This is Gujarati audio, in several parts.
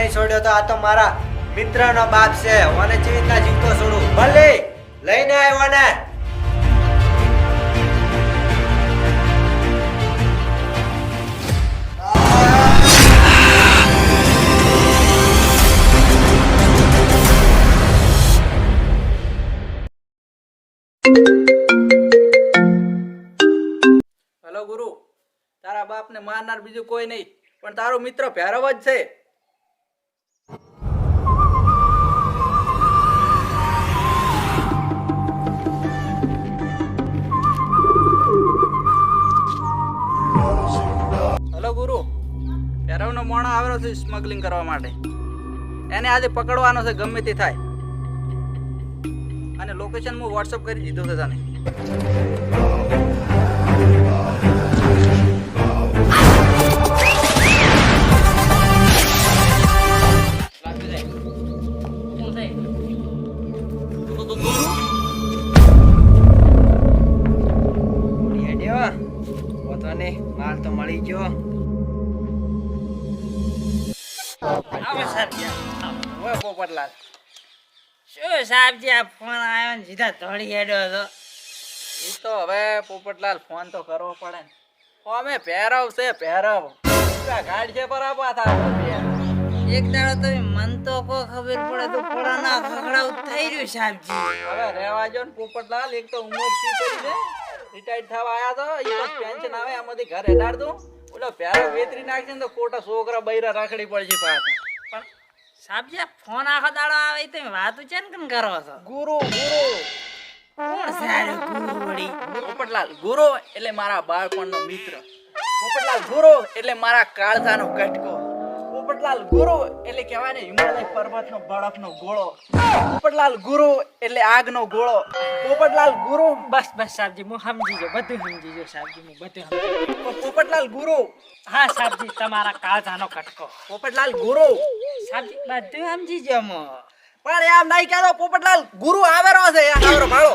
નહીં છોડ્યો તો આ તો મારા મિત્રનો બાપ છે. મને જેવી રીતના જીવતો છોડું. ભલે, લઈને આવ્યો ને. હેલો ગુરુ, તારા બાપને મારનાર બીજું કોઈ નહીં, પણ તારો મિત્ર ભૈરવ જ છે. મોણો છે સ્મગલિંગ કરવા માટે. એને આજે પકડવાનો છે, ગમે તે થાય. અને લોકેશન હું વોટ્સઅપ કરી દીધું છે તને. માલ તો મળી ગયો. ઓય પોપટલાલ શું સાહેબજી આ ફોન આવ્યો ને સીધા ધોળી હેડ્યો હતો એ તો હવે પોપટલાલ ફોન તો કરવો પડે ને. અમે પહેરવ છે પહેરવ આ છે બરાબર થાય એક દાડો તો મન તો કો ખબર પડે તો પોળાના ખગડાવ થઈ રહ્યું સાહેબજી હવે રહેવા જો ને પોપટલાલ એક તો ઉંમરથી કરી છે? રિટાયર્ડ થવા આયા તો એ બસ પેન્શન આવે એમાંથી ઘર હેડાડ દઉં. ઓલો પહેરવ વેતરી નાખશે ને તો ખોટા છોકરા બૈરા રાખડી પડશે પાછા. આ ફોન આખો દાડો આવે તો વાતું છે ને કરો છો? ગુરુ ગુરુ. કોણ રહ્યો ગુરુ વળી? પોપટલાલ ગુરુ એટલે મારા બાળપણનો મિત્ર. પોપટલાલ ગુરુ એટલે મારા કાળજાનો કટકો પોપટલાલ ગુરુ એટલે કહેવાય ને હિમાલય પર્વતનો બરફનો ગોળો. પોપટલાલ ગુરુ એટલે આગનો ગોળો. પોપટલાલ ગુરુ બસ બસ સાહેબજી હું સમજી ગયો બધું સમજી ગયો સાહેબજી હું બધું સમજી પોપટલાલ ગુરુ હા સાહેબજી તમારા કાળજાનો કટકો. પોપટલાલ ગુરુ. સાહેબજી બધું સમજી ગયો હું. પણ એમ નહીં કહેતો પોપટલાલ ગુરુ આવેરો છે આવરો ભાળો.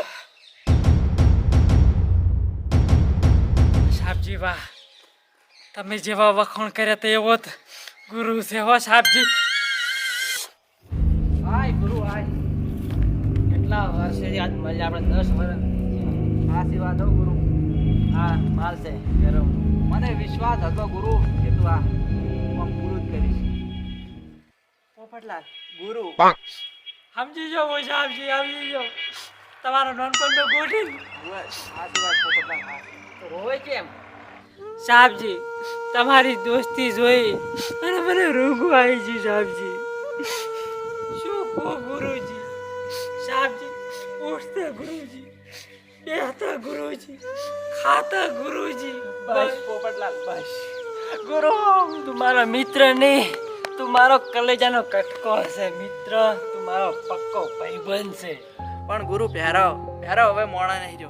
સાહેબજી વાહ. તમે જેવા વખાણ કર્યા તે એવો ગુરુ છે હો સાહેબજી. હાય ગુરુ હાય. કેટલા વર્ષેથી આજ મળ્યા આપણે? દસ વર્ષ. આશીર્વાદ હો ગુરુ. હા માલ છે ગરમ. મને વિશ્વાસ હતો ગુરુ કે તું આ હું પૂરું જ કરીશ. પોપટલાલ ગુરુ. સમજી જો હું સાહેબજી સમજી જો તમારો નાનપણનો ગોઠી આશીર્વાદ પોપટલાલ હા. તો રોવે કેમ? સાહેબજી તમારી દોસ્તી જોઈ અને મને રૂંગું આવી ગયું સાહેબજી. શું કહો ગુરુજી? સાહેબજી ઉઠતા ગુરુજી બેહતા ગુરુજી ખાતા ગુરુજી. બસ પોપટલાલ બસ. ગુરુ તું મારો મિત્ર નહીં તું મારો કલેજાનો કટકો છે મિત્ર. તું મારો પક્કો ભાઈબંધ છે. પણ ગુરુ ભૈરવ ભૈરવ હવે મોણા નહીં જો.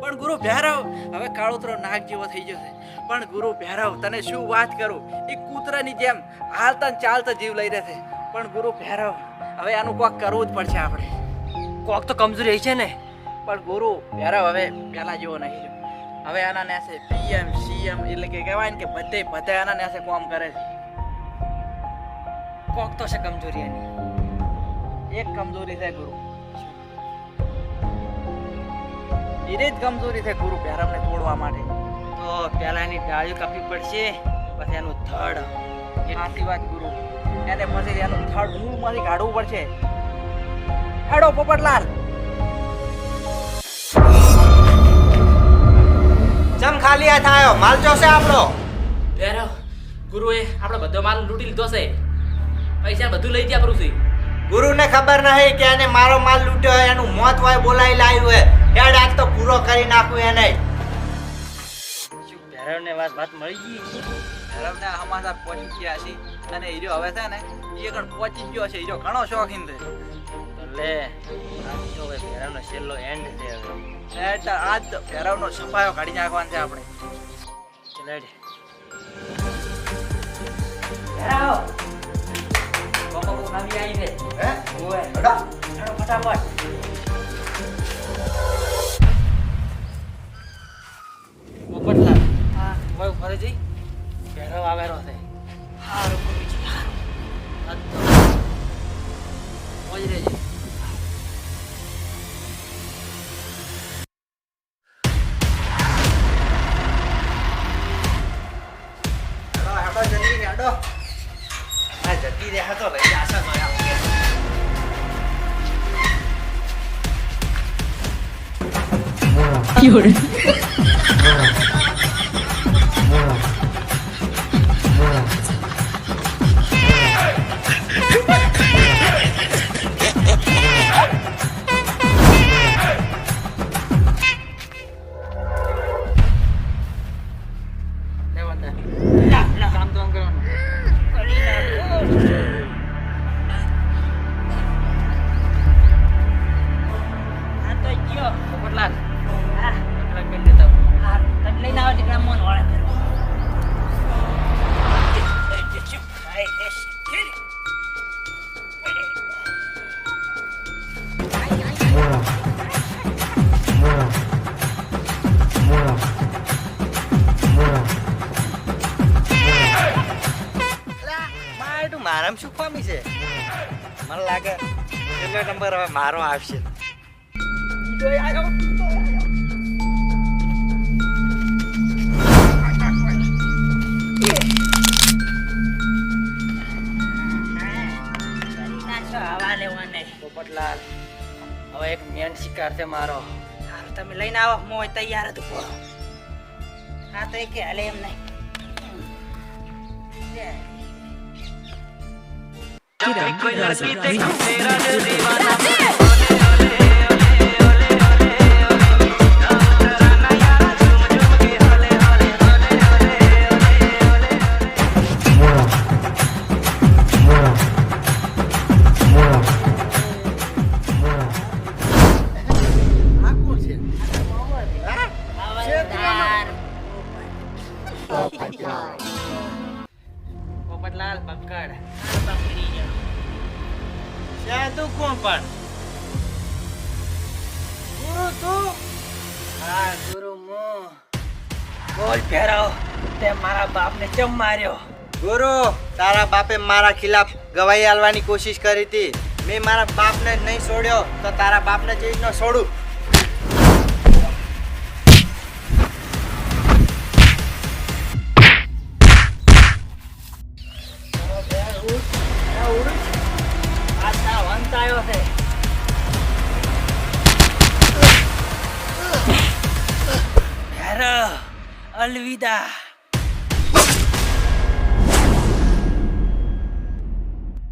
પણ ગુરુ ભૈરવ, હવે કાળોતરો નાગ જેવો થઈ ગયો છે. પણ ગુરુ ભૈરવ, તને શું વાત કરું? એ કૂતરાની જેમ હાલતા ચાલતા જીવ લઈ રહે છે. પણ ગુરુ ભૈરવ, હવે આનું કોક કરવું જ પડશે આપણે. કોક તો કમજોરી છે ને. પણ ગુરુ ભૈરવ હવે પહેલા જેવો નહીં જો હવે આના નેસે પીએમ, સીએમ એટલે કે કહેવાય ને કે બધે બધે આના નેસે કોમ કરે છે. કોક તો છે કમજોરી એની. એક કમજોરી છે ગુરુ. એ જ કમજોરી છે ગુરુ ભૈરવને તોડવા માટે. તો પેલા એની ડાળીઓ કાપવી પડશે પછી એનું ધડ સાચી વાત ગુરુ. એને પછી એનું થડ મૂળમાંથી કાઢવું પડશે. હેડો પોપટલાલ. જમ ખાલી હાથ આવ્યો માલ જોશે આપણો? ભૈરવ ગુરુએ આપણો બધો માલ લૂંટી લીધો છે. પૈસા બધું લઈ ગયા છે ગુરુને ખબર નહીં કે એને મારો માલ લૂંટ્યો એનું મોત હોય બોલાવી લાવ્યું હોય. હેડ આજ તો પૂરો કરી નાખું એને. શું ભેરવને વાત વાત મળી ગઈ? ભેરવને સમાચાર પહોંચી ગયા છે. અને હીરો હવે છે ને એ કણ પહોંચી ગયો છે. હીરો ઘણો શોખીન છે લે આજ તો હવે ભેરવનો છેલ્લો એન્ડ છે હવે. એટલે આજ ભેરવનો સફાયો કાઢી નાખવાનો છે આપણે. ચલાડ કોકો નવી આવી છે. હે? ઓય. ફટાફટ. જતી રહે તો લઈ જાશે તો યાર. લેવા મારું શું પામી છે? મને લાગે છેલ્લો નંબર હવે મારો આવશે. પોપટલાલ, હવે એક મેન શિકાર છે મારો. તમે લઈને આવો, હું તૈયાર હતું હા, તો એ કે, હાલે એમ નહીં. આ પોપટલાલ પકડ. ત્યાં તું કોણ પણ? ગુરુ તું? હા ગુરુ મો બોલ પહેરાવ તે મારા બાપને ચમ માર્યો? ગુરુ તારા બાપે મારા ખિલાફ ગવાહી આલવાની કોશિશ કરી હતી. મેં મારા બાપને જ નહીં છોડ્યો તો તારા બાપને જેવી ન છોડું? તારો અંત આવ્યો છે અલવિદા